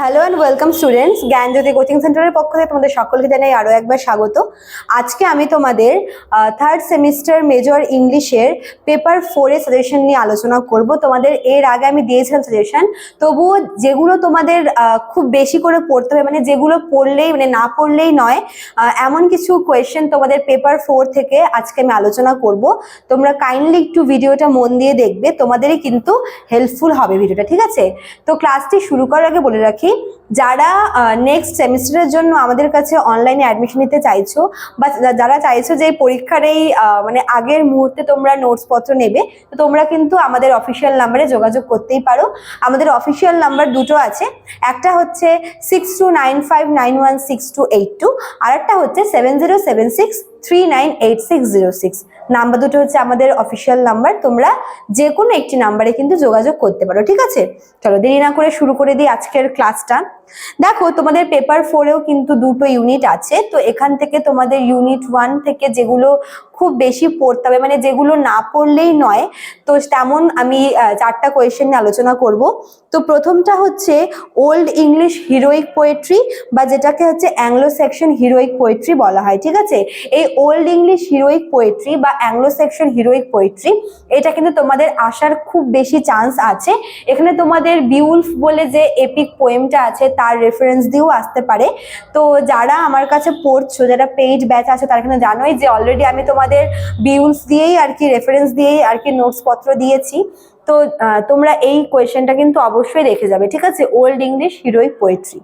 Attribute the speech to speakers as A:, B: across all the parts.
A: Hello and welcome students Gyanjyoti coaching সেন্টারের পক্ষ থেকে তোমাদের সকলকে জানাই আরও একবার স্বাগত। আজকে আমি তোমাদের থার্ড সেমিস্টার মেজর ইংলিশের পেপার ফোরে সাজেশন নিয়ে আলোচনা করব। তোমাদের এর আগে আমি দিয়েছিলাম সাজেশন তবুও যেগুলো তোমাদের খুব বেশি করে পড়তে হবে মানে যেগুলো পড়লেই মানে না পড়লেই নয় এমন কিছু কোয়েশ্চেন তোমাদের পেপার ফোর থেকে আজকে আমি আলোচনা করব। তোমরা কাইন্ডলি একটু ভিডিওটা মন দিয়ে দেখবে, তোমাদেরই কিন্তু হেল্পফুল হবে ভিডিওটা ঠিক আছে? তো ক্লাসটি শুরু করার আগে বলে রাখি যারা নেক্সট সেমিস্টারের জন্য আমাদের কাছে অনলাইনে অ্যাডমিশন নিতে চাইছো বা যারা চাইছো যে পরীক্ষার এই মানে আগের মুহূর্তে তোমরা নোটস পত্র নেবে, তো তোমরা কিন্তু আমাদের অফিসিয়াল নাম্বারে যোগাযোগ করতেই পারো। আমাদের অফিসিয়াল নাম্বার দুটো আছে, একটা হচ্ছে six two nine five nine one six two eight two আর একটা হচ্ছে seven zero seven six three nine eight six zero six number দুটো হচ্ছে আমাদের অফিসিয়াল নাম্বার, তোমরা যে কোনো একটি নাম্বারে কিন্তু যোগাযোগ করতে পারো, ঠিক আছে? চলো দেরি না করে শুরু করে দিই আজকের ক্লাসটা দেখো, তোমাদের পেপার ফোরেও কিন্তু দুটো ইউনিট আছে, তো এখান থেকে তোমাদের ইউনিট ওয়ান থেকে যেগুলো খুব বেশি পড়তে হবে মানে যেগুলো না পড়লেই নয়, তো তেমন আমি চারটা কোয়েশ্চেন নিয়ে আলোচনা করব। তো প্রথমটা হচ্ছে ওল্ড ইংলিশ হিরোইক পোয়েট্রি বা যেটাকে হচ্ছে অ্যাংলো সেকশন হিরোইক পোয়েট্রি বলা হয়, ঠিক আছে? এই ওল্ড ইংলিশ হিরোইক পোয়েট্রি বা অ্যাংলো সেকশন হিরোইক পোয়েট্রি এটা কিন্তু তোমাদের আসার খুব বেশি চান্স আছে। এখানে তোমাদের বিউলফ বলে যে এপিক পোয়েমটা আছে, তার রেফারেন্স দিয়েও আসতে পারে। তো যারা আমার কাছে পড়ছো, যারা পেইড ব্যাচ আছে, তারা কিন্তু জানোই যে অলরেডি আমি তোমাদের বিউলফ দিয়েই আর কি রেফারেন্স দিয়েই আর কি নোটসপত্র দিয়েছি। তো তোমরা এই কোয়েশ্চেনটা কিন্তু অবশ্যই দেখে যাবে, ঠিক আছে? Old English heroic poetry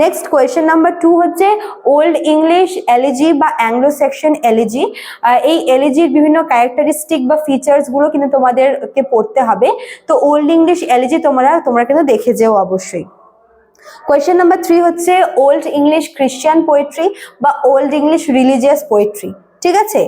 A: next question number two হচ্ছে ওল্ড ইংলিশ এলিজি বা অ্যাংলো সেকশন এলিজি এই এলিজির বিভিন্ন ক্যারেক্টারিস্টিক বা ফিচার্সগুলো কিন্তু তোমাদেরকে পড়তে হবে। তো ওল্ড ইংলিশ এলিজি তোমরা তোমরা কিন্তু দেখে যেও অবশ্যই। কোয়েশ্চেন নাম্বার থ্রি হচ্ছে ওল্ড ইংলিশ খ্রিস্টান পোয়েট্রি বা ওল্ড ইংলিশ রিলিজিয়াস পোয়েট্রি ঠিক আছে?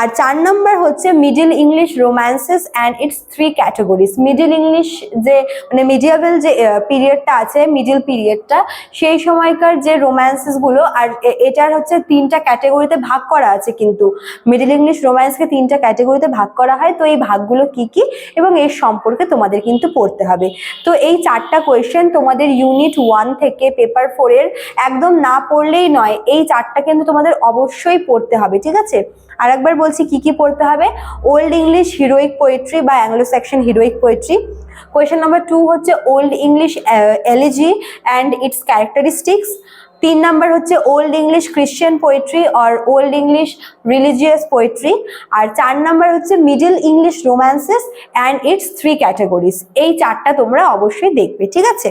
A: আর চার নাম্বার হচ্ছে middle English romances and its three categories middle English যে মানে মিডিয়াবেল যে পিরিয়ডটা আছে মিডিল পিরিয়ডটা সেই সময়কার যে রোম্যান্সেসগুলো, আর এটার হচ্ছে তিনটা ক্যাটাগরিতে ভাগ করা আছে কিন্তু। মিডিল ইংলিশ রোম্যান্সকে তিনটা ক্যাটাগরিতে ভাগ করা হয়, তো এই ভাগগুলো কি কি? এবং এর সম্পর্কে তোমাদের কিন্তু পড়তে হবে। তো এই চারটা কোয়েশ্চেন তোমাদের ইউনিট ওয়ান থেকে পেপার ফোরের একদম না পড়লেই নয়, এই চারটা কিন্তু তোমাদের অবশ্যই পড়তে হবে, ঠিক আছে? আর একবার বলছি কি কি পড়তে হবে? ওল্ড ইংলিশ হিরোইক পোয়েট্রি বা Anglo section heroic poetry question number two হচ্ছে old English elegy and its characteristics তিন নাম্বার হচ্ছে ওল্ড ইংলিশ খ্রিশ্চান পোয়েট্রি আর ওল্ড ইংলিশ রিলিজিয়াস পোয়েট্রি আর চার নাম্বার হচ্ছে middle English romances and its three categories এই চারটা তোমরা অবশ্যই দেখবে, ঠিক আছে?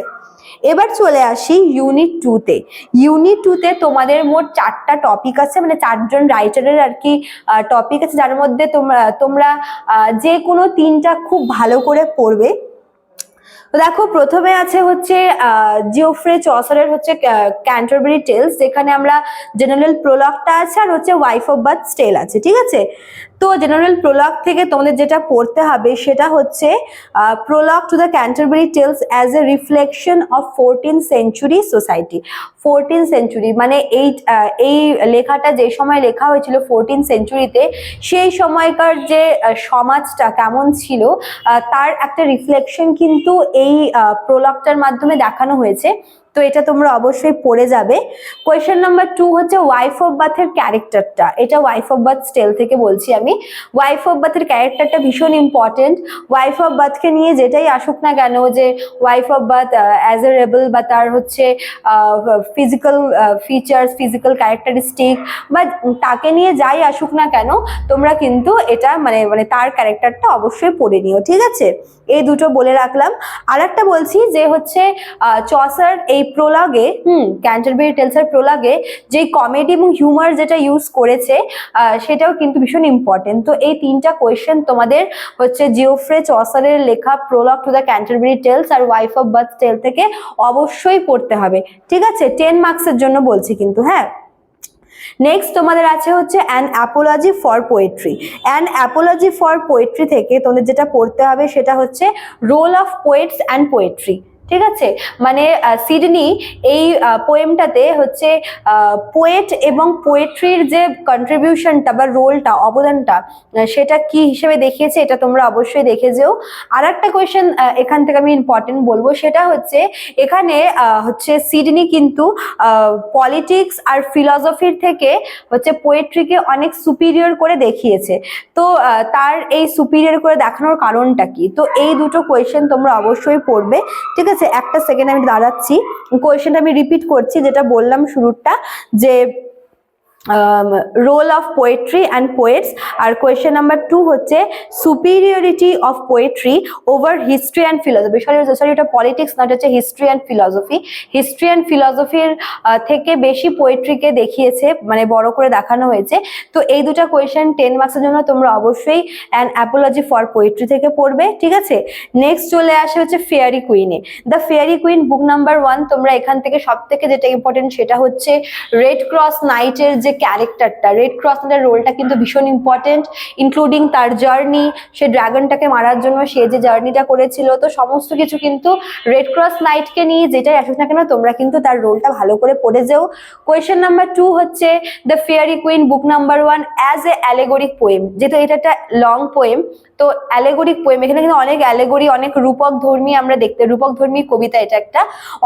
A: এবার চলে আসি ইউনিট টুতে ইউনিট টুতে তোমাদের মোট চারটা টপিক আছে মানে চারজন রাইটারের আর কি টপিক আছে, যার মধ্যে তোমরা তোমরা যে কোনো তিনটা খুব ভালো করে পড়বে। দেখো, প্রথমে আছে হচ্ছে জিওফ্রে চসারের হচ্ছে ক্যান্টারবেরি টেলস যেখানে আমরা জেনারেল প্রোলগটা আছে আর হচ্ছে ওয়াইফ অফ বার্থ স্টেল আছে, ঠিক আছে? তো জেনারেল প্রোলগ থেকে তোমাদের যেটা পড়তে হবে সেটা হচ্ছে prologue to the Canterbury Tales as a reflection of fourteen century society fourteen century মানে এই এই লেখাটা যে সময় লেখা হয়েছিল ফোরটিন সেঞ্চুরিতে সেই সময়কার যে সমাজটা কেমন ছিল তার একটা রিফ্লেকশন কিন্তু এই প্রোলগটার মাধ্যমে দেখানো হয়েছে। তো এটা তোমরা অবশ্যই পড়ে যাবে। কোয়েশ্চেন নাম্বার টু হচ্ছে ওয়াইফ অফ বাথের ক্যারেক্টারটা এটা ওয়াইফ অফ বাথ স্টেল থেকে বলছি আমি। ওয়াইফ অফ বাথের ক্যারেক্টারটা ভীষণ ইম্পর্টেন্ট ওয়াইফ অফ বাথকে নিয়ে যেটাই আসুক না কেন যে wife of Bath as a rebel বা তার হচ্ছে ফিজিক্যাল ফিচার্স ফিজিক্যাল ক্যারেক্টারিস্টিক বা তাকে নিয়ে যাই আসুক না কেন, তোমরা কিন্তু এটা মানে মানে তার ক্যারেক্টারটা অবশ্যই পড়ে নিও, ঠিক আছে? এই দুটো বলে রাখলাম। আর একটা বলছি যে হচ্ছে চসার এই প্রোলাগে হুম। ক্যান্টারবেরি টেলসের প্রোলাগে যে কমেডি এবং হিউমার যেটা ইউজ করেছে সেটাও কিন্তু ভীষণ ইম্পর্টেন্ট তো এই তিনটা কোয়েশ্চেন তোমাদের হচ্ছে জিওফ্রে চসারের লেখা prologue to the Canterbury Tales R wife of Bath tale থেকে অবশ্যই পড়তে হবে। ঠিক আছে? টেন মার্কসের জন্য বলছি কিন্তু হ্যাঁ? নেক্সট তোমাদের আছে হচ্ছে an apology for poetry an apology for poetry থেকে তোমাদের যেটা পড়তে হবে সেটা হচ্ছে role of poets and poetry ঠিক আছে? মানে সিডনি এই পোয়েমটাতে হচ্ছে পোয়েট এবং পোয়েট্রির যে কন্ট্রিবিউশনটা বা রোলটা অবদানটা সেটা কি হিসেবে দেখিয়েছে এটা তোমরা অবশ্যই দেখে যেও। আর একটা কোয়েশ্চেন এখান থেকে আমি ইম্পর্টেন্ট বলব, সেটা হচ্ছে, এখানে হচ্ছে সিডনি কিন্তু পলিটিক্স আর ফিলসফির থেকে হচ্ছে পোয়েট্রিকে অনেক সুপিরিয়র করে দেখিয়েছে। তো তার এই সুপিরিয়র করে দেখানোর কারণটা কি? তো এই দুটো কোয়েশ্চেন তোমরা অবশ্যই পড়বে, ঠিক আছে? একটা সেকেন্ড আমি দাঁড়াচ্ছি। কোয়েশ্চেনটা আমি রিপিট করছি যেটা বললাম শুরুরটা যে role of poetry and poets R question number two হচ্ছে superiority of poetry over history and philosophy sorry sorry এটা পলিটিক্স না হচ্ছে history and philosophy history and ফিলসফির থেকে বেশি পোয়েট্রিকে দেখিয়েছে মানে বড় করে দেখানো হয়েছে। তো এই দুটো কোয়েশ্চেন টেন মার্কসের জন্য তোমরা অবশ্যই অ্যান অ্যাপোলজি ফর পোয়েট্রি থেকে পড়বে, ঠিক আছে? নেক্সট চলে আসে হচ্ছে fairy কুইনে the fairy queen book number one তোমরা এখান থেকে সব থেকে যেটা ইম্পর্টেন্ট সেটা হচ্ছে রেড ক্রস নাইটের যে ক্যারেক্টারটা। রেড ক্রস নাইটের রোলটা কিন্তু ভীষণ ইম্পর্টেন্ট ইনক্লুডিং তার জার্নি সে ড্রাগনটাকে মারার জন্য সে যে জার্নিটা করেছিল। তো সমস্ত কিছু কিন্তু রেড ক্রস নাইটকে নিয়ে যেটাই আসুক না কেন, তোমরা কিন্তু তার রোলটা ভালো করে পড়ে যেও। কোয়েশ্চেন নাম্বার টু হচ্ছে the fairy queen book number one as a allegoric poem যেহেতু এটা একটা লং পোয়েম তো অ্যালেগরিক পোয়েম এখানে কিন্তু অনেক অ্যালেগোরি অনেক রূপক ধর্মী আমরা দেখতে, রূপক ধর্মী কবিতা এটা একটা।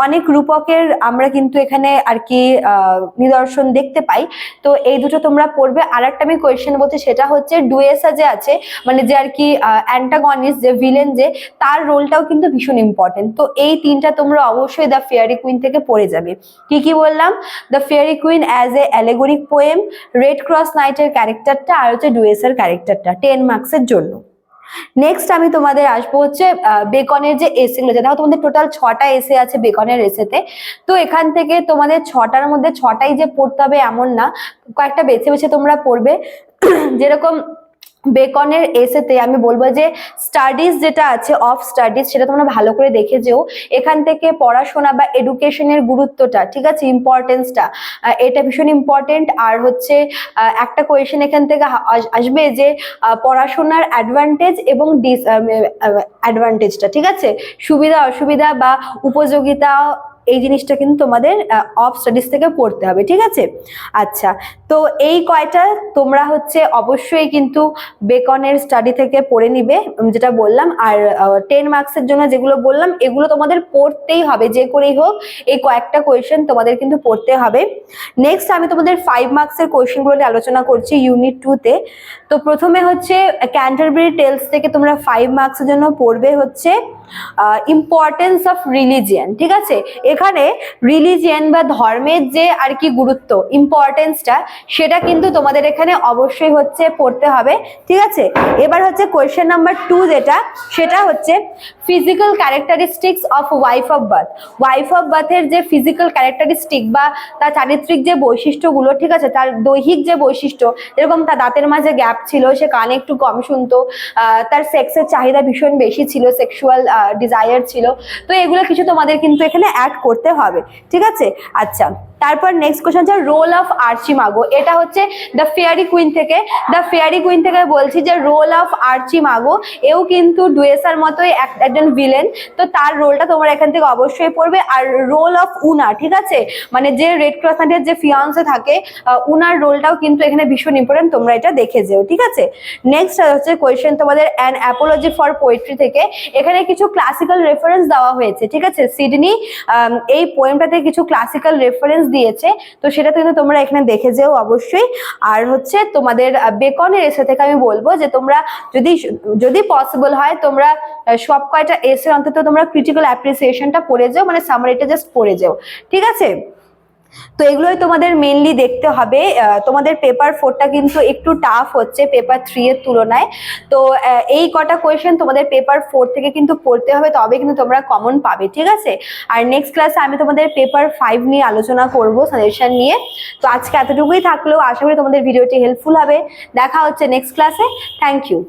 A: অনেক রূপকের আমরা কিন্তু এখানে আর কি নিদর্শন দেখতে পাই। তো এই দুটো তোমরা পড়বে। আর একটা আমি কোয়েশ্চেন বলছি সেটা হচ্ছে ডুয়েসা যে আছে মানে যে আর কি অ্যান্টাগনিস্ট যে ভিলেন যে, তার রোলটাও কিন্তু ভীষণ ইম্পর্টেন্ট তো এই তিনটা তোমরা অবশ্যই দ্য ফেয়ারি কুইন থেকে পড়ে যাবে। কি কি বললাম? The fairy queen as a allegoric poem red cross নাইটের ক্যারেক্টারটা আর হচ্ছে ডুয়েসার ক্যারেক্টারটা টেন মার্কসের জন্য। নেক্সট আমি তোমাদের আসব হচ্ছে বেকনের যে এসে গুলো দেখো তোমাদের টোটাল ছটা এসে আছে বেকনের এসেতে তো এখান থেকে তোমাদের ছটার মধ্যে ছটাই যে পড়তে হবে এমন না, কয়েকটা বেছে বেছে তোমরা পড়বে। যেরকম বেকনের এসেতে আমি বলব যে স্টাডিজ যেটা আছে অফ স্টাডিজ সেটা তোমরা ভালো করে দেখে যেও। এখান থেকে পড়াশোনা বা এডুকেশনের গুরুত্বটা, ঠিক আছে? ইম্পর্টেন্সটা এটা ভীষণ ইম্পর্টেন্ট আর হচ্ছে একটা কোয়েশ্চেন এখান থেকে আসবে যে পড়াশোনার অ্যাডভান্টেজ এবং ডিস অ্যাডভান্টেজটা ঠিক আছে? সুবিধা অসুবিধা বা উপযোগিতা এই জিনিসটা কিন্তু তোমাদের অফ স্টাডিজ থেকে পড়তে হবে, ঠিক আছে? আচ্ছা তো এই কয়টা তোমরা হচ্ছে অবশ্যই কিন্তু বেকনের স্টাডি থেকে পড়ে নিবে যেটা বললাম। আর টেন মার্কসের জন্য যেগুলো বললাম, এগুলো তোমাদের পড়তেই হবে, যে করেই হোক, এই কয়েকটা কোয়েশ্চেন তোমাদের কিন্তু পড়তে হবে। নেক্সট আমি তোমাদের ফাইভ মার্কসের কোয়েশ্চেনগুলো নিয়ে আলোচনা করছি ইউনিট টুতে তো। প্রথমে হচ্ছে ক্যান্টারবেরি টেলস থেকে তোমরা ফাইভ মার্কসের জন্য পড়বে হচ্ছে ইম্পর্টেন্স অফ রিলিজিয়ান ঠিক আছে? এখানে রিলিজিয়ান বা ধর্মের যে আর কি গুরুত্ব ইম্পর্টেন্সটা সেটা কিন্তু তোমাদের এখানে অবশ্যই হচ্ছে পড়তে হবে, ঠিক আছে? এবার হচ্ছে কোয়েশ্চেন নাম্বার টু যেটা, সেটা হচ্ছে physical characteristics of wife of birth wife of বার্থের যে ফিজিক্যাল ক্যারেক্টারিস্টিক বা তার চারিত্রিক যে বৈশিষ্ট্যগুলো, ঠিক আছে? তার দৈহিক যে বৈশিষ্ট্য, যেরকম তার দাঁতের মাঝে গ্যাপ ছিল, সে কানে একটু কম শুনতো তার সেক্সের চাহিদা ভীষণ বেশি ছিল সেক্সুয়াল ডিজায়ার ছিল। তো এগুলো কিছু তোমাদের কিন্তু এখানে অ্যাড করতে হবে, ঠিক আছে? আচ্ছা। তারপর নেক্সট কোশ্চেন হচ্ছে রোল অফ আর্চি মাগো এটা হচ্ছে দ্য ফেয়ারি কুইন থেকে। দ্য ফেয়ারি কুইন থেকে বলছি যে রোল অফ আর্চি মাগো এও কিন্তু ডুয়েসার মতোই এক- একজন ভিলেন তো তার রোলটা তোমরা এখান থেকে অবশ্যই পড়বে। আর রোল অফ উনা ঠিক আছে? মানে যে রেড ক্রস নাইটের যে ফিয়ান্সে থাকে উনার রোলটাও কিন্তু এখানে ভীষণ ইম্পর্টেন্ট তোমরা এটা দেখে যেও, ঠিক আছে? নেক্সট হচ্ছে কোয়েশ্চেন তোমাদের অ্যান অ্যাপোলজি ফর পোয়েট্রি থেকে। এখানে কিছু ক্লাসিক্যাল রেফারেন্স দেওয়া হয়েছে, ঠিক আছে? সিডনি এই পোয়েমটাতে কিছু ক্লাসিক্যাল রেফারেন্স দিয়েছে, তো সেটা কিন্তু তোমরা এখানে দেখে যেও অবশ্যই। আর হচ্ছে তোমাদের বেকনের এসে থেকে আমি বলব যে তোমরা যদি যদি পসিবল হয় তোমরা সব কয়টা এসে অন্তত তোমরা ক্রিটিক্যাল অ্যাপ্রিসিয়েশনটা পড়ে যাও মানে সামারিটা জাস্ট পড়ে যাও। ঠিক আছে? তো এগুলোই তোমাদের মেনলি দেখতে হবে। তোমাদের পেপার ফোরটা কিন্তু একটু টাফ হচ্ছে পেপার থ্রি এর তুলনায়। তো এই কটা কোয়েশ্চেন তোমাদের পেপার ফোর থেকে কিন্তু পড়তে হবে তবে কিন্তু তোমরা কমন পাবে, ঠিক আছে? আর নেক্সট ক্লাসে আমি তোমাদের পেপার ফাইভ নিয়ে আলোচনা করব সাজেশন নিয়ে। তো আজকে এতটুকুই থাকলেও আশা করি তোমাদের ভিডিওটি হেল্পফুল হবে। দেখা হচ্ছে নেক্সট ক্লাসে থ্যাংক ইউ